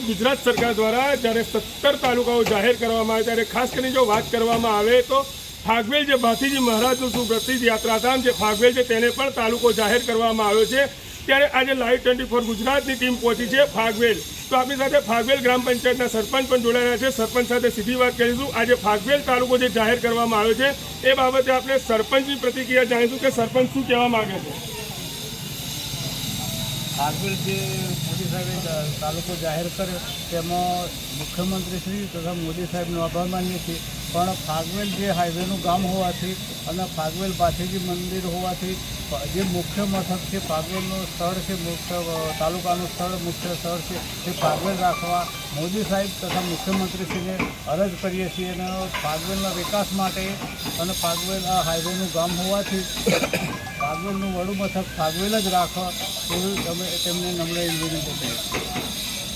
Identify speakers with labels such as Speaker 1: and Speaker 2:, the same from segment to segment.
Speaker 1: ગુજરાત સરકાર દ્વારા જ્યારે સત્તર તાલુકાઓ જાહેર કરવામાં આવે, ત્યારે ખાસ કરીને જો વાત કરવામાં આવે તો ફાગવેલ જે ભાથીજી મહારાજનું સુપ્રસિદ્ધ યાત્રાધામ જે ફાગવેલ છે, તેને પણ તાલુકો જાહેર કરવામાં આવ્યો છે. ત્યારે આજે લાઈવ ટ્વેન્ટી ફોર ગુજરાતની ટીમ પહોંચી છે ફાગવેલ. તો આપણી સાથે ફાગવેલ ગ્રામ પંચાયતના સરપંચ પણ જોડાયા છે. સરપંચ સાથે સીધી વાત કરીશું. આજે ફાગવેલ તાલુકો જે જાહેર કરવામાં આવ્યો છે, એ બાબતે આપણે સરપંચની પ્રતિક્રિયા જાણીશું કે સરપંચ શું કહેવા માંગે છે?
Speaker 2: ફાગવેલ જે મોદી સાહેબે તાલુકો જાહેર કર્યો, તેમાં મુખ્યમંત્રી શ્રી તથા મોદી સાહેબનો આભાર માનીએ છીએ. પણ ફાગવેલ જે હાઈવેનું ગામ હોવાથી અને ફાગવેલ પાસેથી મંદિર હોવાથી જે મુખ્ય મથક છે, ફાગવેલનું સ્થળ છે, મુખ્ય તાલુકાનું સ્થળ, મુખ્ય સ્થળ છે, તે ફાગવેલ રાખવા મોદી સાહેબ તથા મુખ્યમંત્રીશ્રીને અરજ કરીએ છીએ. અને ફાગવેલના વિકાસ માટે અને ફાગવેલ આ હાઈવેનું ગામ હોવાથી ફાગવેલનું વડું મથક ફાગવેલ જ રાખો એવું તમે તેમને નમ્ર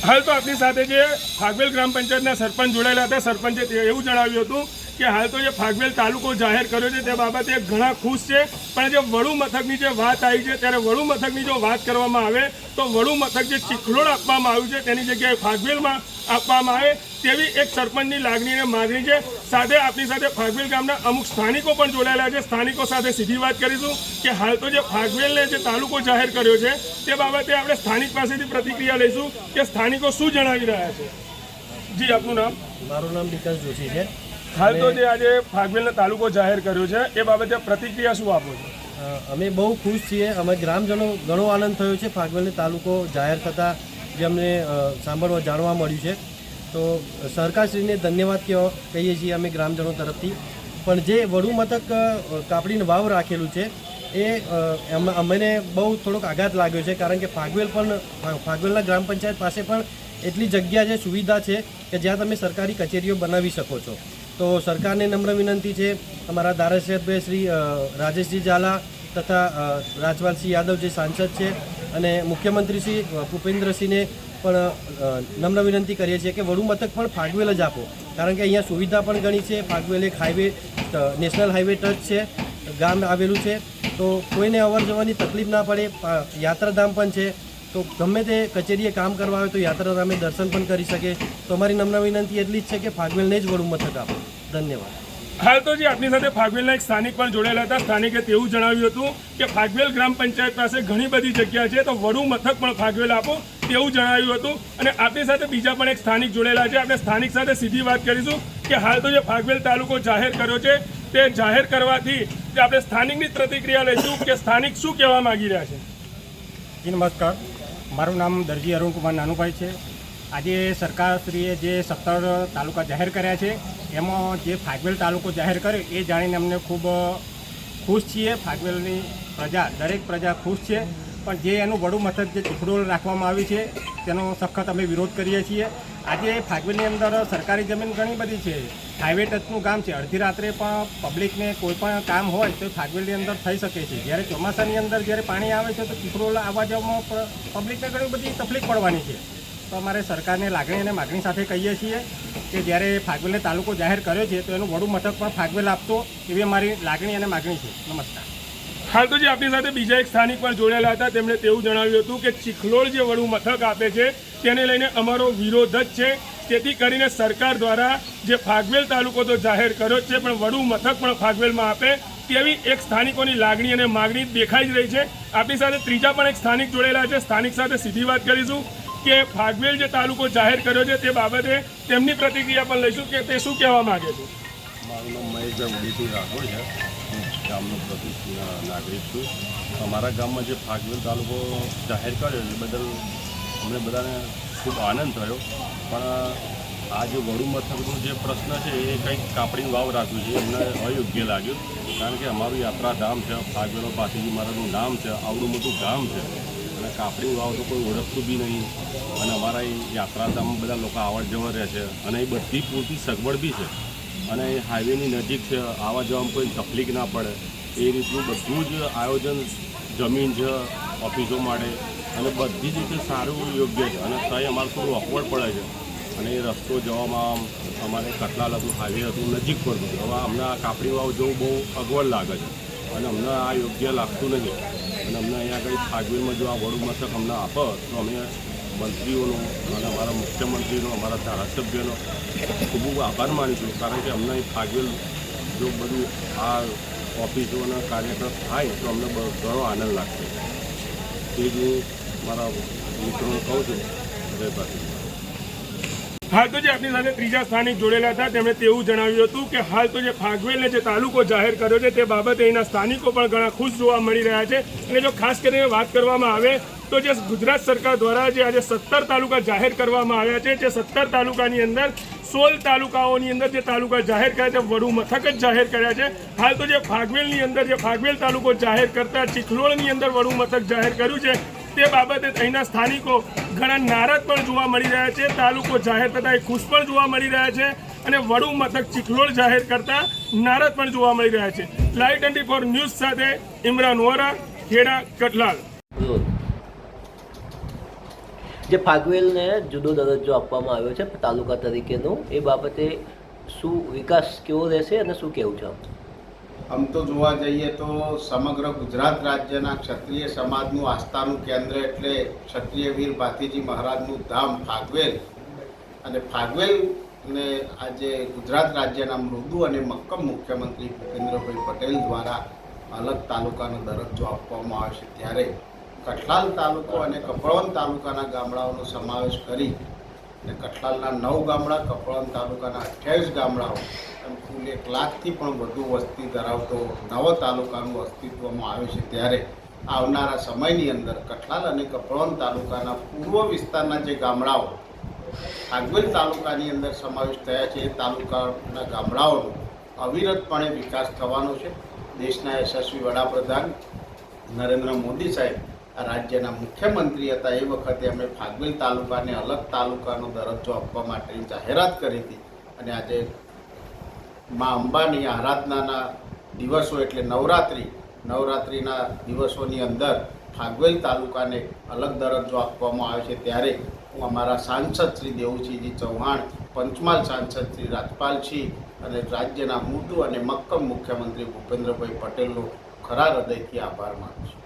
Speaker 1: હાલ તો આપણી સાથે જે ફાગવેલ ગ્રામ પંચાયતના સરપંચ જોડાયેલા હતા, સરપંચે એવું જણાવ્યું હતું કે હાલ તો જે ફાગવેલ તાલુકો જાહેર કર્યો છે તે બાબતે ઘણા ખુશ છે. પણ જે વડુ મથકની જે વાત આવી છે, ત્યારે વડુ મથકની જો વાત કરવામાં આવે, તો વડુ મથક જે ચીખલોડ આપવામાં આવ્યું છે, તેની જગ્યાએ ફાગવેલમાં આપવામાં આવે તેવી એક સરપંચની લાગણી અને માગણી છે. સાથે આપણી સાથે ફાગવેલ ગામના અમુક સ્થાનિકો પણ જોડાયેલા છે. સ્થાનિકો સાથે સીધી વાત કરીશું કે હાલ તો જે ફાગવેલને જે તાલુકો જાહેર કર્યો છે, તે બાબતે આપણે સ્થાનિક પાસેથી પ્રતિક્રિયા લઈશું કે સ્થાનિકો શું જણાવી રહ્યા છે. જી, આપનું નામ?
Speaker 3: મારું નામ વિકાસ જોશી છે.
Speaker 1: હાલ તો જે આજે ફાગવેલનો તાલુકો જાહેર કર્યો છે એ બાબતે પ્રતિક્રિયા શું આપો છો?
Speaker 3: અમે બહુ ખુશ છીએ. અમે ગ્રામજનો ઘણો આનંદ થયો છે ફાગવેલને તાલુકો જાહેર થતાં જે અમને સાંભળવા જાણવા મળ્યું છે. તો સરકારશ્રીને ધન્યવાદ કહેવા કહીએ છીએ અમે ગ્રામજનો તરફથી. પણ જે વડુ મથક કાપડીને વાવ રાખેલું છે એ અમને બહુ થોડોક આઘાત લાગ્યો છે કારણ કે ફાગવેલ પણ ફાગવેલના ગ્રામ પંચાયત પાસે પણ એટલી જગ્યા છે સુવિધા છે કે જ્યાં તમે સરકારી કચેરીઓ બનાવી શકો છો. તો સરકારને નમ્ર વિનંતી છે અમારા ધારાસભ્ય શ્રી રાજેશજી ઝાલા તથા રાજપાલસિંહ યાદવ જે સાંસદ છે અને મુખ્યમંત્રી શ્રી ભૂપેન્દ્રસિંહને પણ નમ્ર વિનંતી કરીએ છીએ કે વડુ મથક પણ ફાગવેલ જ આપો. કારણ કે અહીંયા સુવિધા પણ ઘણી છે. ફાગવેલ એક હાઈવે નેશનલ હાઈવે ટચ છે, ગામ આવેલું છે. તો કોઈને અવર જવાની તકલીફ ના પડે યાત્રાધામ પણ છે. તો ગમે તે કચેરીએ કામ કરવા આવે તો યાત્રાધામે દર્શન પણ કરી શકે. તો અમારી નમ્ર વિનંતી એટલી જ છે કે ફાગવેલને જ વડુ મથક આપો. ધન્યવાદ.
Speaker 1: હાલ તો જે આપણી સાથે ફાગવેલના એક સ્થાનિક પણ જોડાયેલા હતા, સ્થાનિકે તેવું જણાવ્યું હતું કે ફાગવેલ ગ્રામ પંચાયત પાસે ઘણી બધી જગ્યા છે, તો વડુ મથક પણ ફાગવેલ આપો તેવું જણાવ્યું હતું. અને આપણી સાથે બીજા પણ એક સ્થાનિક જોડાયેલા છે, આપણે સ્થાનિક સાથે સીધી વાત કરીશું કે હાલ તો જે ફાગવેલ તાલુકો જાહેર કર્યો છે, તે જાહેર કરવાથી આપણે સ્થાનિકની પ્રતિક્રિયા લઈશું કે સ્થાનિક શું કહેવા માંગી રહ્યા છે?
Speaker 4: જી નમસ્કાર. મારું નામ દરજી અરુણકુમાર નાનુભાઈ છે. આજે સરકારશ્રીએ જે સત્તર તાલુકા જાહેર કર્યા છે, એમાં જે ફાગવેલ તાલુકો જાહેર કર્યો એ જાણીને અમને ખૂબ ખુશ છીએ. ફાગવેલની પ્રજા, દરેક પ્રજા ખુશ છે. પણ જે એનું વડું મથક જે ચીખડોલ રાખવામાં આવ્યું છે, તેનો સખત અમે વિરોધ કરીએ છીએ. આજે ફાગવેલની અંદર સરકારી જમીન ઘણી બધી છે. હાઈવે ટચનું ગામ છે. અડધી રાત્રે પણ પબ્લિકને કોઈ પણ કામ હોય તો ફાગવેલની અંદર થઈ શકે છે. જ્યારે ચોમાસાની અંદર જ્યારે પાણી આવે છે તો ચીખડોળ આવવા જવામાં પબ્લિકને ઘણી બધી તકલીફ પડવાની છે. તો અમારે સરકારને લાગણી અને માગણી સાથે કહીએ છીએ કે જ્યારે ફાગવેલને તાલુકો જાહેર કર્યો છે તો એનું વડું મથક પણ ફાગવેલ આપતો. એવી અમારી લાગણી અને માગણી છે. નમસ્કાર.
Speaker 1: હાલ તો જે આપણી સાથે બીજા એક સ્થાનિક પણ જોડાયેલા હતા. તેમણે તેવું જણાવ્યું હતું કે ચીખલોડ જે વડું મથક આપે છે, તેને લઈને અમારો વિરોધ જ છે. તેથી કરીને સરકાર દ્વારા જે ફાગવેલ તાલુકો તો જાહેર કર્યો છે, પણ વડુ મથક પણ ફાગવેલમાં આપે તેવી એક સ્થાનિકોની લાગણી અને માગણી દેખાઈ જ રહી છે. આપણી સાથે ત્રીજા પણ એક સ્થાનિક જોડેલા છે. સ્થાનિક સાથે સીધી વાત કરીશું કે ફાગવેલ જે તાલુકો જાહેર કર્યો છે, તે બાબતે તેમની પ્રતિક્રિયા પણ લઈશું કે તે શું કહેવા માંગે છે?
Speaker 5: મારું નામ મહેશભાઈ ઉડીસિંહ રાઠોડ છે. હું ગામનો પ્રતિષ્ઠિત નાગરિક છું. અમારા ગામમાં જે ફાગવેલ તાલુકો જાહેર કર્યો એ બદલ અમને બધાને ખૂબ આનંદ થયો. પણ, આ જે વડુ મથકનો જે પ્રશ્ન છે, એ કંઈક કાપડીનું વાવ રાખ્યું છે એમને અયોગ્ય લાગ્યું. કારણ કે અમારું યાત્રાધામ છે ફાગવેલો પાસેથી મારાનું નામ છે, આવડું મોટું ગામ છે. અને કાપડી વાવ તો કોઈ ઓળખતું બી નહીં. અને અમારા એ યાત્રાધામમાં બધા લોકો આવડ જવડ રહે છે. અને એ બધી પૂરતી સગવડ બી છે. અને હાઈવેની નજીક છે આવવા જવામાં કોઈ તકલીફ ના પડે. એ રીતનું બધું જ આયોજન જમીન છે, ઓફિસો માટે. અને બધી જ રીતે સારું યોગ્ય છે. અને ત્યાં અમારે થોડું અકવડ પડે છે. અને એ રસ્તો જવામાં અમારે કટલાલ હતું હાઈવે હતું, નજીક પડતું. હવે અમને આ કાપડી વાવ જવું બહુ અગવડ લાગે છે. અને અમને આ યોગ્ય લાગતું નથી. અને અમને અહીંયા આગળ ફાગવીરમાં જો આ વડું મથક અમને આપે, તો અમે મંત્રીઓનો અને અમારા મુખ્યમંત્રીનો, અમારા ધારાસભ્યનો ખૂબ ખૂબ આભાર માનું છું. કારણ કે અમને ફાગેલ જો બધું આ ઓફિસોના કાર્યક્રમ થાય તો અમને ઘણો આનંદ લાગશે. એ જ હું મારા મિત્રોને કહું છું. જય પાટીલ
Speaker 1: હાલ તો જે આપની સાથે ત્રીજા સ્થાનિક જોડેલા હતા, તેમણે તેવું જણાવ્યું હતું કે હાલ તો જે ફાગવેલને જે તાલુકો જાહેર કર્યો છે, તે બાબતે અહીંના સ્થાનિકો પણ ઘણા ખુશ જોવા મળી રહ્યા છે. અને જો ખાસ કરીને વાત કરવામાં આવે, તો જે ગુજરાત સરકાર દ્વારા જે આજે સત્તર તાલુકા જાહેર કરવામાં આવ્યા છે, જે સત્તર તાલુકાની અંદર સોળ તાલુકાઓની અંદર જે તાલુકા જાહેર કર્યા છે, વડુ મથક જ જાહેર કર્યા છે. હાલ તો જે ફાગવેલની અંદર, જે ફાગવેલ તાલુકો જાહેર કરતા ચિખલોડની અંદર વડુ મથક જાહેર કર્યું છે. તે બાબતે અહીંના સ્થાનિકો ઘણા નારાજ પણ જોવા મળી રહ્યા છે. તાલુકો જાહેર થતા એ ખુશ પણ જોવા મળી રહ્યા છે અને વડુ મથક ચિખલોડ જાહેર કરતા નારાજ પણ જોવા મળી રહ્યા છે. લાઈવ ટ્વેન્ટી ફોર ન્યૂઝ સાથે ઇમરાન વોરા, ખેડા કટલાલ
Speaker 6: જે ફાગવેલને જુદો દરજ્જો આપવામાં આવ્યો છે તાલુકા તરીકેનો, એ બાબતે શું વિકાસ કેવો રહેશે અને શું કહેવું છે
Speaker 7: આમ તો જોવા જઈએ તો સમગ્ર ગુજરાત રાજ્યના ક્ષત્રિય સમાજનું આસ્થાનું કેન્દ્ર એટલે ક્ષત્રિય વીર ભાતીજી મહારાજનું ધામ ફાગવેલ. અને ફાગવેલને આજે ગુજરાત રાજ્યના મૃદુ અને મક્કમ મુખ્યમંત્રી ભૂપેન્દ્રભાઈ પટેલ દ્વારા અલગ તાલુકાનો દરજ્જો આપવામાં આવે છે. ત્યારે કઠલાલ તાલુકો અને કપળવન તાલુકાના ગામડાઓનો સમાવેશ કરી અને કઠલાલના નવ ગામડા, કપળવન તાલુકાના અઠ્યાવીસ ગામડાઓ કુલ એક લાખથી પણ વધુ વસ્તી ધરાવતો નવો તાલુકાનું અસ્તિત્વમાં આવે છે ત્યારે આવનારા સમયની અંદર કઠલાલ અને કપડવંત તાલુકાના પૂર્વ વિસ્તારના જે ગામડાઓ આગવેલ તાલુકાની અંદર સમાવેશ થયા છે, એ તાલુકાના ગામડાઓનો અવિરતપણે વિકાસ થવાનો છે. દેશના યશસ્વી વડાપ્રધાન નરેન્દ્ર મોદી સાહેબ રાજ્યના મુખ્યમંત્રી હતા. એ વખતે એમણે ફાગવેલ તાલુકાને અલગ તાલુકાનો દરજ્જો આપવા માટેની જાહેરાત કરી હતી અને આજે મા અંબાની આરાધનાના દિવસો એટલે નવરાત્રિ. નવરાત્રિના દિવસોની અંદર ફાગવેલ તાલુકાને અલગ દરજ્જો આપવામાં આવે છે. ત્યારે હું અમારા સાંસદ શ્રી દેવુસિંહજી ચૌહાણ, પંચમહાલ સાંસદ શ્રી રાજપાલસિંહ અને રાજ્યના મૃદુ અને મક્કમ મુખ્યમંત્રી ભૂપેન્દ્રભાઈ પટેલનો ખરા હૃદયથી આભાર માનું છું.